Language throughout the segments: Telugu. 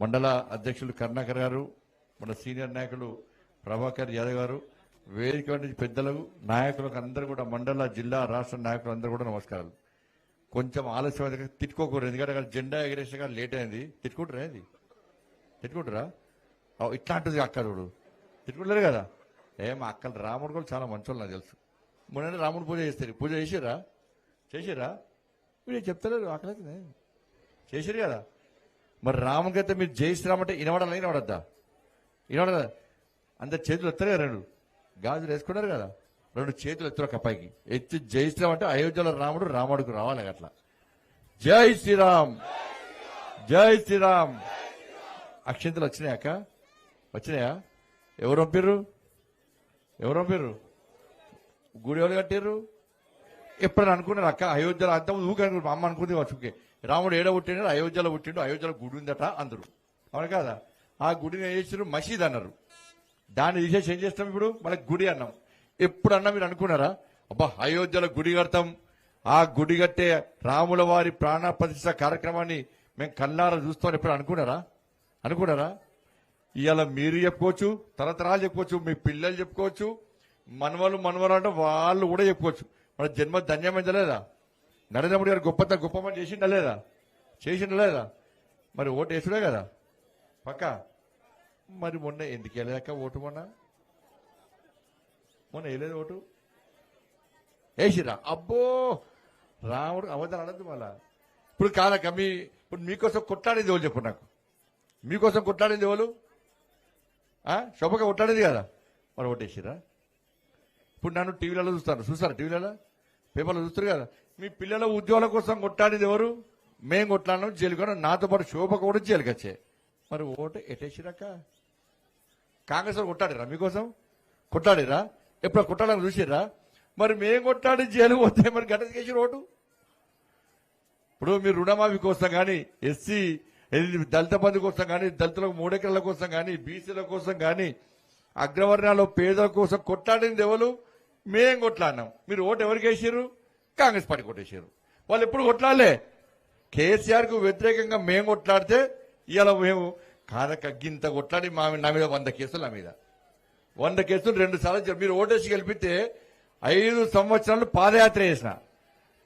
మండల అధ్యక్షులు కరుణాకర్ గారు మన సీనియర్ నాయకులు ప్రభాకర్ యాదవ్ గారు వేదిక నుంచి పెద్దలకు నాయకులకు అందరూ కూడా మండల జిల్లా రాష్ట్ర నాయకులు అందరూ కూడా నమస్కారాలు. కొంచెం ఆలస్యం అయితే తిట్టుకోకూడదు ఎందుకంటే అక్కడ జెండా కానీ లేట్ అయింది. తిట్టుకుంటారా ఇది తిట్టుకుంటారా? ఇట్లాంటిది ఇట్లాంటిది అక్కడు తిట్టుకుంటారు కదా? ఏ మా అక్కలు రాముడు కూడా చాలా మంచోళ్ళు నాకు తెలుసు. మొన్న రాముడు పూజ చేస్తారు. పూజ చేసిరా చేసిరా మీరు చెప్తలేరు అక్కడైతే చేసిరు కదా? మరి రామగత అయితే మీరు జై శ్రీరామ్ అంటే వినవడాలా వినవడద్దా వినవడదా అందరు చేతులు ఎత్తారు కదా రెండు. గాజులు వేసుకున్నారు కదా. రెండు చేతులు ఎత్తురు ఒక పైకి. ఎత్తి జై అంటే అయోధ్యలో రాముడు రాముడికి రావాలి అట్లా. జై శ్రీరామ్! జై శ్రీరామ్! అక్షంతలు వచ్చినాయక్క వచ్చినాయా? ఎవరు పంపిర్రు? ఎవరు పంపిర్రు? గుడి ఎవరు కట్టారు ఎప్పుడైనా అనుకున్నారు అక్క? అయోధ్యలో అంత ఊకే అనుకుంటారు అమ్మ అనుకుంది వచ్చుకే రాముడు ఏడ పుట్టిండు? అయోధ్యలో పుట్టిండు. అయోధ్యలో గుడి ఉందట అందరు. అవును కదా? ఆ గుడిని ఏం చేసారు మసీద్ అన్నారు. దాన్ని తీసేసి ఏం చేస్తాం ఇప్పుడు? మనకి గుడి అన్నాం. ఎప్పుడు అన్నా మీరు అనుకున్నారా? అబ్బా అయోధ్యలో గుడి కడతాం. ఆ గుడి కట్టే రాముల వారి ప్రాణ ప్రతిష్ట కార్యక్రమాన్ని మేము కళ్ళారా చూస్తామని ఎప్పుడు అనుకున్నారా? అనుకున్నారా? ఇవాళ మీరు చెప్పుకోవచ్చు తరతరాలు చెప్పుకోవచ్చు మీ పిల్లలు చెప్పుకోవచ్చు మనవలు మనవలు అంటే వాళ్ళు కూడా చెప్పుకోవచ్చు. మన జన్మ ధన్యమైందలేదా నరేంద్ర మోడీ గారు గొప్ప గొప్ప పని చేసిండా లేదా? చేసిండా లేదా? మరి ఓటు వేసుడే కదా. పక్క. మరి మొన్న ఎందుకు వెళ్ళాక ఓటు మొన్న? మొన్న వేయలేదు ఓటు? వేసిరా. అబ్బో! రాముడు అవధానం అనద్దు మళ్ళా. ఇప్పుడు కాదక్క మీ ఇప్పుడు మీకోసం కొట్లాడేది ఎవరు చెప్పు నాకు? మీకోసం కొట్లాడేది ఎవరు? ఆ? శోభక కొట్లాడేది కదా. మరి ఓటేసిరా ఇప్పుడు నన్ను టీవీలలో చూస్తాను. చూస్తారా టీవీలలో? పేపర్లు చూస్తారు కదా మీ పిల్లల ఉద్యోగాల కోసం కొట్టాడేది ఎవరు? మేము కొట్లాడినాం జైలుకొని నాతో పాటు శోభ కూడా జైలుకి వచ్చే. మరి ఓటు ఎటేసిరాక కాంగ్రెస్ వాళ్ళు కొట్టాడిరా మీకోసం? కొట్టాడిరా? ఎప్పుడు కొట్టాలని చూసిరా మరి మేం కొట్టాడి జైలు పోతే మరి గట్ట చేసి ఓటు? ఇప్పుడు మీరు రుణమాఫీ కోసం కానీ ఎస్సీ దళిత బంధు కోసం కానీ దళితులకు మూడెకరాల కోసం కానీ బీసీల కోసం కానీ అగ్రవర్ణాలు పేదల కోసం కొట్లాడింది ఎవరు? మేం కొట్లాడినాం. మీరు ఓటు ఎవరికి వేసారు కాంగ్రెస్ పార్టీ కొట్టేశారు వాళ్ళు ఎప్పుడు కొట్లాడలే. కేసీఆర్కు వ్యతిరేకంగా మేము కొట్లాడితే ఇవాళ మేము కాదక గింత కొట్లాడి మా నా మీద వంద కేసులు నా మీద. వంద కేసులు రెండు సార్లు మీరు ఓటేసి గెలిపితే ఐదు సంవత్సరాలు పాదయాత్ర చేసిన.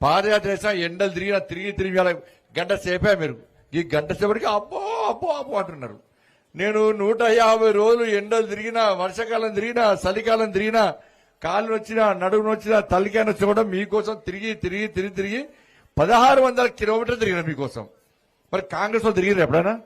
పాదయాత్ర చేసిన ఎండలు తిరిగిన తిరిగి తిరిగి అలా గంట సేపే మీరు. ఈ గంట సేపటికి అబ్బో అబ్బో అబ్బో అంటున్నారు. నేను నూట యాభై రోజులు ఎండలు తిరిగినా వర్షాకాలం తిరిగినా చలికాలం తిరిగినా కాళ్ళు వచ్చినా నడుము వచ్చినా తల్లికైనా వచ్చి కూడా మీకోసం తిరిగి తిరిగి తిరిగి తిరిగి పదహారు వందల కిలోమీటర్లు తిరిగిన మీకోసం. మరి కాంగ్రెస్ వాళ్ళు తిరిగిరు ఎప్పుడైనా?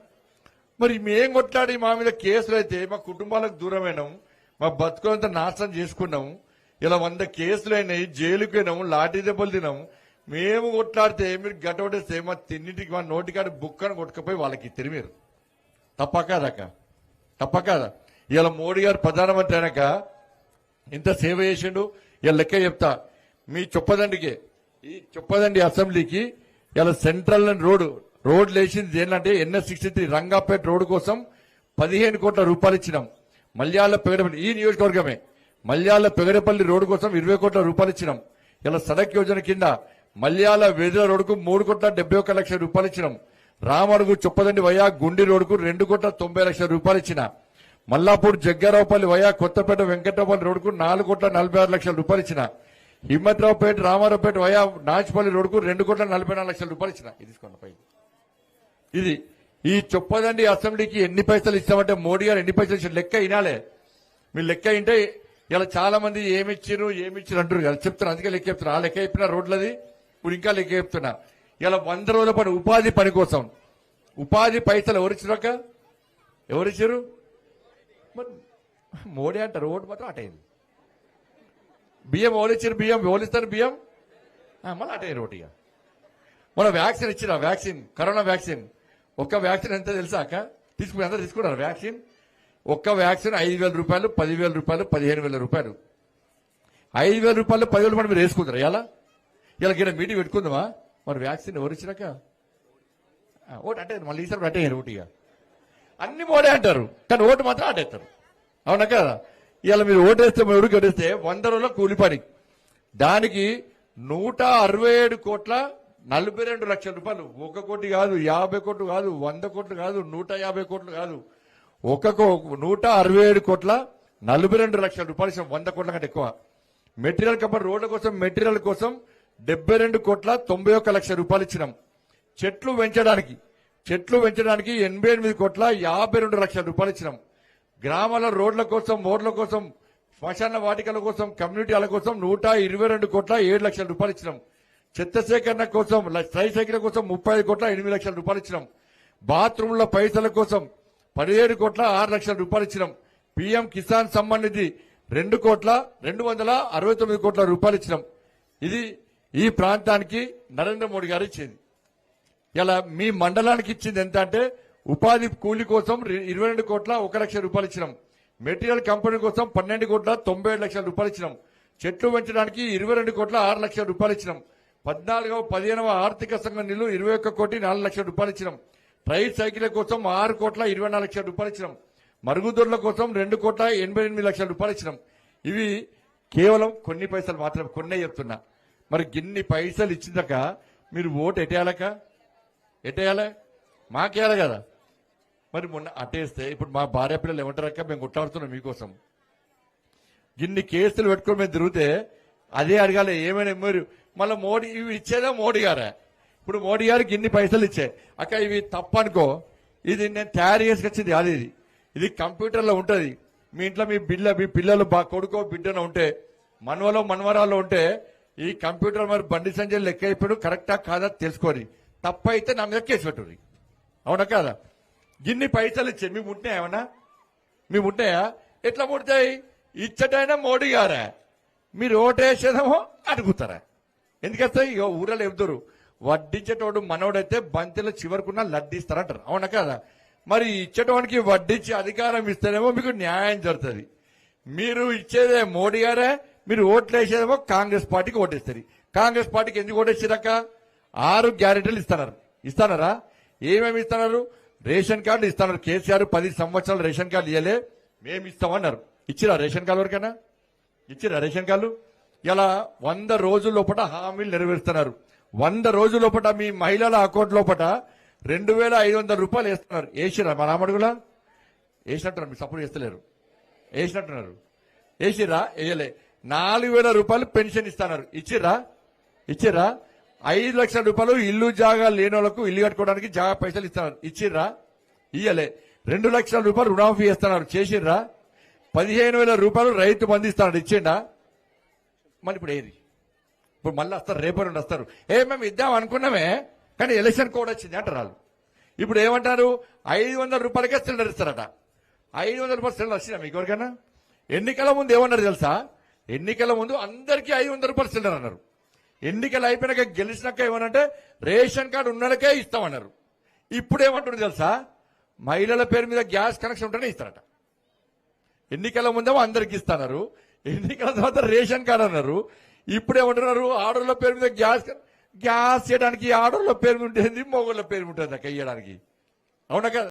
మరి మేం కొట్లాడి మా మీద కేసులు అయితే మా కుటుంబాలకు దూరమైనాం మా బతుకులంతా నాశనం చేసుకున్నాం ఇలా వంద కేసులు అయినాయి జైలుకి పోయినాం లాఠీ దెబ్బలు తినాము మేము కొట్లాడితే మీరు గట్టవడేస్తే మా తిన్నింటికి మా నోటికాడి బుక్కను కొట్టుకుపోయి వాళ్ళకి తిరిగారు తప్ప కాదక్క. తప్ప కాదా. ఇలా మోడీ గారు ప్రధానమంత్రి అయినాక ఇంత సేవ చేసిండు ఇలా లెక్క చెప్తా. మీ చొప్పదండికి ఈ చొప్పదండి అసెంబ్లీకి ఇలా సెంట్రల్ రోడ్ రోడ్లు వేసింది ఏంటంటే NS sixty three Rangapeta road కోసం పదిహేను కోట్ల రూపాయలు ఇచ్చినాం. మల్యాల పెగడపల్లి ఈ నియోజకవర్గమే మల్యాల పెగడపల్లి రోడ్డు కోసం ఇరవై కోట్ల రూపాయలు ఇచ్చినాం. ఇలా సడక్ యోజన కింద మల్యాల వేదిల రోడ్డుకు మూడు కోట్ల డెబ్బై ఒక్క లక్షల రూపాయలు ఇచ్చినాం. రామడుగు చొప్పదండి వయా గుండి రోడ్డుకు రెండు కోట్ల తొంభై లక్షల రూపాయలు ఇచ్చినా. మల్లాపూర్ జగ్గారావుపల్లి వయా కొత్తపేట వెంకటరావుపల్లి రోడ్డుకు నాలుగు కోట్ల నలభై ఆరు లక్షల రూపాయలు ఇచ్చిన. హిమ్మత్రావుపేట రామారావుపేట వయా నాచిపల్లి రోడ్డుకు రెండు కోట్ల నలభై నాలుగు లక్షల రూపాయలు ఇచ్చిన. ఇది తీసుకోండి ఇది ఈ చొప్పదండి అసెంబ్లీకి ఎన్ని పైసలు ఇస్తామంటే మోడీ గారు ఎన్ని పైసలు ఇచ్చారు? లెక్క వినాలే. మీరు లెక్క వింటే ఇలా చాలా మంది ఏమిచ్చారు ఏమిచ్చారు అంటారు కదా చెప్తున్నారు. అందుకే లెక్క చెప్తున్నారు. ఆ లెక్క చెప్పిన రోడ్లది ఇప్పుడు ఇంకా లెక్క చెప్తున్నా. ఇలా వంద రోజుల పని ఉపాధి పని కోసం ఉపాధి పైసలు ఎవరిచ్చారక ఎవరిచ్చారు మరి మోడీ అంటారు ఓటు మాత్రం అటైంది. బియ్యం ఓలిచ్చిన బియ్యం ఓలిస్తాను బియ్యం. మళ్ళీ అటైంది రోటిగా మన వ్యాక్సిన్ ఇచ్చిన వ్యాక్సిన్ కరోనా వ్యాక్సిన్. ఒక్క వ్యాక్సిన్ ఎంత తెలుసా అక్క? తీసుకుని అందరూ తీసుకున్నారు వ్యాక్సిన్. ఒక్క వ్యాక్సిన్ ఐదు వేల రూపాయలు పదివేల రూపాయలు పదిహేను వేల రూపాయలు. ఐదు వేల రూపాయలు పదివేల రూపాయలు మీరు వేసుకుంటారు? ఎలా ఇలా గిడ మీటింగ్ పెట్టుకుందామా? మరి వ్యాక్సిన్ ఎవరు ఇచ్చినాక ఓటు అంటే మళ్ళీ ఈసారి అటే ఓటు ఇక. అన్ని మోడే అంటారు. కానీ ఓటు మాత్రం అటేస్తారు అవునా కదా? ఇలా మీరు ఓటేస్తే మీరు ఓటేస్తే వంద రోజుల కూలిపని దానికి నూట అరవై ఏడు కోట్ల నలభై రెండు లక్షల రూపాయలు. ఒక కోటి కాదు యాభై కోట్లు కాదు వంద కోట్లు కాదు నూట యాభై కోట్లు కాదు. ఒక కో- నూట అరవై ఏడు కోట్ల నలభై రెండు లక్షల రూపాయలు వంద కోట్ల కంటే ఎక్కువ. మెటీరియల్ కంపెనీ రోడ్ల కోసం మెటీరియల్ కోసం డెబ్బై రెండు కోట్ల తొంభై ఒక్క లక్షల రూపాయలు ఇచ్చినాం. చెట్లు పెంచడానికి. చెట్లు పెంచడానికి ఎనభై ఎనిమిది కోట్ల యాభై రెండు లక్షల రూపాయలు ఇచ్చినాం. గ్రామాల రోడ్ల కోసం రోడ్ల కోసం శ్మశాన వాటికల కోసం కమ్యూనిటీల కోసం నూట ఇరవై రెండు కోట్ల ఏడు లక్షల రూపాయలు ఇచ్చినాం. చెత్త సేకరణ కోసం ట్రై కోసం ముప్పై ఐదు కోట్ల ఎనిమిది లక్షల రూపాయలు ఇచ్చినాం. బాత్రూంల పైసల కోసం పదిహేడు కోట్ల ఆరు లక్షల రూపాయలు ఇచ్చినాం. పీఎం కిసాన్ సమ్మాన్ నిధి రెండు కోట్ల రెండు వందల అరవై తొమ్మిది కోట్ల రూపాయలు ఇచ్చినాం. ఇది ఈ ప్రాంతానికి నరేంద్ర మోడీ గారు ఇచ్చింది. ఇలా మీ మండలానికి ఇచ్చింది ఎంత అంటే ఉపాధి కూలి కోసం ఇరవై రెండు కోట్ల ఒక లక్ష రూపాయలు ఇచ్చినాం. మెటీరియల్ కంపెనీ కోసం పన్నెండు కోట్ల తొంభై ఏడు లక్షల రూపాయలు ఇచ్చినాం. చెట్లు పెంచడానికి ఇరవై రెండు కోట్ల ఆరు లక్షల రూపాయలు ఇచ్చినాం. పద్నాలుగవ పదిహేనవ ఆర్థిక సంఘం నిధులు ఇరవై ఒక్క కోటి నాలుగు లక్షల రూపాయలు ఇచ్చినాం. ట్రైల్ సైకిల్ కోసం ఆరు కోట్ల ఇరవై నాలుగు లక్షల రూపాయలు ఇచ్చినాం. మరుగుదొడ్ల కోసం రెండు కోట్ల ఎనభై ఎనిమిది లక్షల రూపాయలు ఇచ్చినాం. ఇవి కేవలం కొన్ని పైసలు మాత్రమే కొన్నే చెప్తున్నా. మరి గిన్ని పైసలు ఇచ్చిందాక మీరు ఓటు ఎటేయాలక ఎట్టేయాలి? మాకేయాలి కదా. మరి మొన్న అట్టేస్తే ఇప్పుడు మా భార్య పిల్లలు ఏమంటారక్క మేము కొట్లాడుతున్నాం మీకోసం. ఇన్ని కేసులు పెట్టుకొని మేము తిరిగితే అదే అడగాలి ఏమైనా మీరు మళ్ళీ మోడీ ఇవి ఇచ్చేదా మోడీ గారే? ఇప్పుడు మోడీ గారికి ఇన్ని పైసలు ఇచ్చే. అక్క ఇవి తప్పనుకో. ఇది నేను తయారు చేసుకొచ్చింది కాదు ఇది. ఇది కంప్యూటర్లో ఉంటుంది. మీ ఇంట్లో మీ బిడ్డ మీ పిల్లలు బా కొడుకో బిడ్డన ఉంటే మనవలో మనవరాల్లో ఉంటే ఈ కంప్యూటర్ మరి బండి సంజయ్ లెక్క అయిపోయాడు కరెక్టా కాదా తెలుసుకోని. తప్పైతే నా మీద కేసు పెట్టుర్రి. అవునా కాదా? ఇన్ని పైసలు ఇచ్చే మీకు ఉంటున్నాయా ఏమన్నా? మేము ఎట్లా ముడతాయి? ఇచ్చటైనా మోడీ గారా? మీరు ఓటేసేదేమో అడుగుతారా? ఎందుకంటే ఇక ఊరలో ఎదురు వడ్డించేటోడు మనోడైతే బంతిలో చివరకున్న లడ్డిస్తారంటారు. అవునా కదా? మరి ఇచ్చేటోనికి వడ్డించి అధికారం ఇస్తేనేమో మీకు న్యాయం జరుగుతుంది. మీరు ఇచ్చేదే మోడీ గారే మీరు ఓట్లు వేసేదేమో కాంగ్రెస్ పార్టీకి ఓటేస్తారు కాంగ్రెస్ పార్టీకి ఎందుకు ఓటేసారక్క? ఆరు గ్యారెంటీలు ఇస్తున్నారు. ఇస్తున్నారా ఏమేమి ఇస్తున్నారు? రేషన్ కార్డు ఇస్తున్నారు. కేసీఆర్ పది సంవత్సరాలు రేషన్ కార్డు ఇవ్వలే మేము ఇస్తామన్నారు. ఇచ్చిరా రేషన్ కార్డు వరకైనా ఇచ్చిరా రేషన్ కార్డు? ఇలా వంద రోజుల లోపల హామీలు నెరవేరుస్తున్నారు. వంద రోజుల లోపల మీ మహిళల అకౌంట్ లోపల రెండు వేల ఐదు వందల రూపాయలు వేస్తున్నారు. వేసిరా మా రామడుగులా? వేసినట్టున్నారు. మీరు సపోర్ట్ చేస్తలేరు. వేసినట్టున్నారు. వేసిరా? వేయలే. నాలుగు వేల రూపాయలు పెన్షన్ ఇస్తున్నారు. ఇచ్చిర్రా ఇచ్చిర్రా ఐదు లక్షల రూపాయలు ఇల్లు జాగా లేని వాళ్ళకు ఇల్లు కట్టుకోవడానికి జాగా పైసలు ఇస్తున్నారు ఇచ్చిర్రా? ఇయ్యలే. రెండు లక్షల రూపాయలు రుణమాఫీ ఇస్తున్నారు చేసిర్రా? పదిహేను వేల రూపాయలు రైతు మంది ఇస్తాడు. ఇచ్చిండా? మళ్ళీ ఇప్పుడు ఏది? ఇప్పుడు మళ్ళీ వస్తారు. రేపటి నుండి వస్తారు. ఏ మేము ఇద్దాం అనుకున్నామే కానీ ఎలక్షన్ కోడ్ వచ్చింది అంటారు వాళ్ళు. ఇప్పుడు ఏమంటారు? ఐదు వందల రూపాయలకే సిలిండర్ ఇస్తారట. ఐదు వందల రూపాయలు సిలిండర్ వచ్చినా మీకు ఎవరికైనా? ఎన్నికల ముందు ఏమన్నారు తెలుసా? ఎన్నికల ముందు అందరికీ ఐదు వందల రూపాయలు సిలిండర్ అన్నారు. ఎన్నికలు అయిపోయినాక గెలిచినాక ఏమనంటే రేషన్ కార్డు ఉన్నకే ఇస్తామన్నారు. ఇప్పుడు ఏమంటుంది తెలుసా? మహిళల పేరు మీద గ్యాస్ కనెక్షన్ ఉంటేనే ఇస్తారట. ఎన్నికల ముందేమో అందరికి ఇస్తున్నారు ఎన్నికల తర్వాత రేషన్ కార్డు అన్నారు. ఇప్పుడు ఏమంటున్నారు ఆర్డర్ల పేరు మీద గ్యాస్ గ్యాస్ చేయడానికి ఆడోళ్ళ పేరు మీద ఉంటుంది మొగోళ్ళ పేరు ఉంటుంది అక్క ఇయ్యడానికి. అవునా కదా?